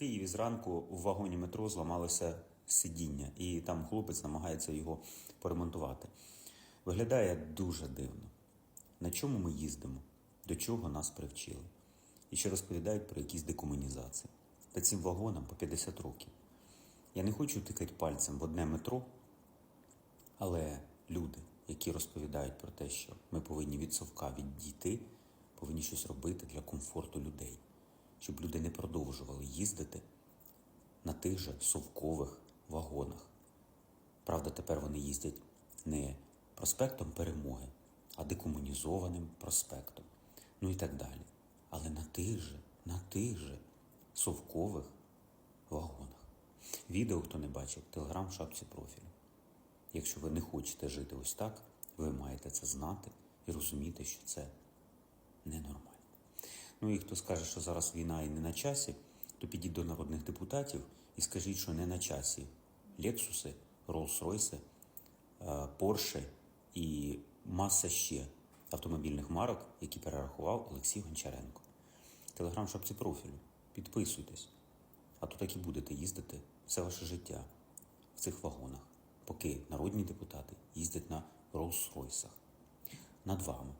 Києві зранку в вагоні метро зламалося сидіння, і там хлопець намагається його поремонтувати. Виглядає дуже дивно. На чому ми їздимо? До чого нас привчили? І ще розповідають про якісь декомунізації. Та цим вагонам по 50 років. Я не хочу тикати пальцем в одне метро, але люди, які розповідають про те, що ми повинні від совка відійти, повинні щось робити для комфорту людей, щоб люди не продовжували їздити на тих же совкових вагонах. Правда, тепер вони їздять не проспектом перемоги, а декомунізованим проспектом. Ну і так далі. Але на тих же, на тих же совкових вагонах. Відео, хто не бачив, телеграм в шапці профілю. Якщо ви не хочете жити ось так, ви маєте це знати і розуміти, що це ненормально. Ну і хто скаже, що зараз війна і не на часі, то підіть до народних депутатів і скажіть, що не на часі Лексуси, Роллс-Ройси, Порше і маса ще автомобільних марок, які перерахував Олексій Гончаренко. Телеграм шапці профілю. Підписуйтесь. А то так і будете їздити все ваше життя в цих вагонах, поки народні депутати їздять на Роллс-Ройсах. Над вами